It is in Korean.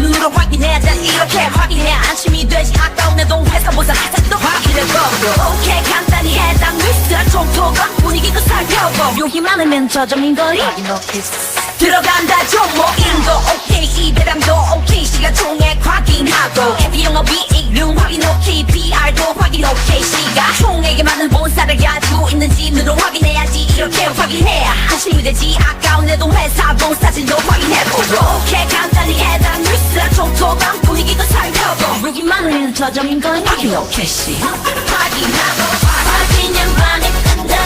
눈으로 확인해야 돼. 이렇게 확인해야 안심이 되지 아까운 내동 회사보다 사진도 확인해 보고 오케이 간단히 해당 리스트랑 총토가 분위기도 살펴보. 욕이 많으면 저점인 거리 들어간다 종목인도 오케이 이 배당도 오케이. 시간 총액 확인하고. 비용업 이익률 확인 오케이. PR도 확인 오케이. 시가 총액에 맞는 본사를 가지고 있는지 눈으로 확인해야지. 이렇게 확인해야 안심이 되지 분위기도 살펴보 욕이 많으면 저점인 건시 확인하고 확인은 반에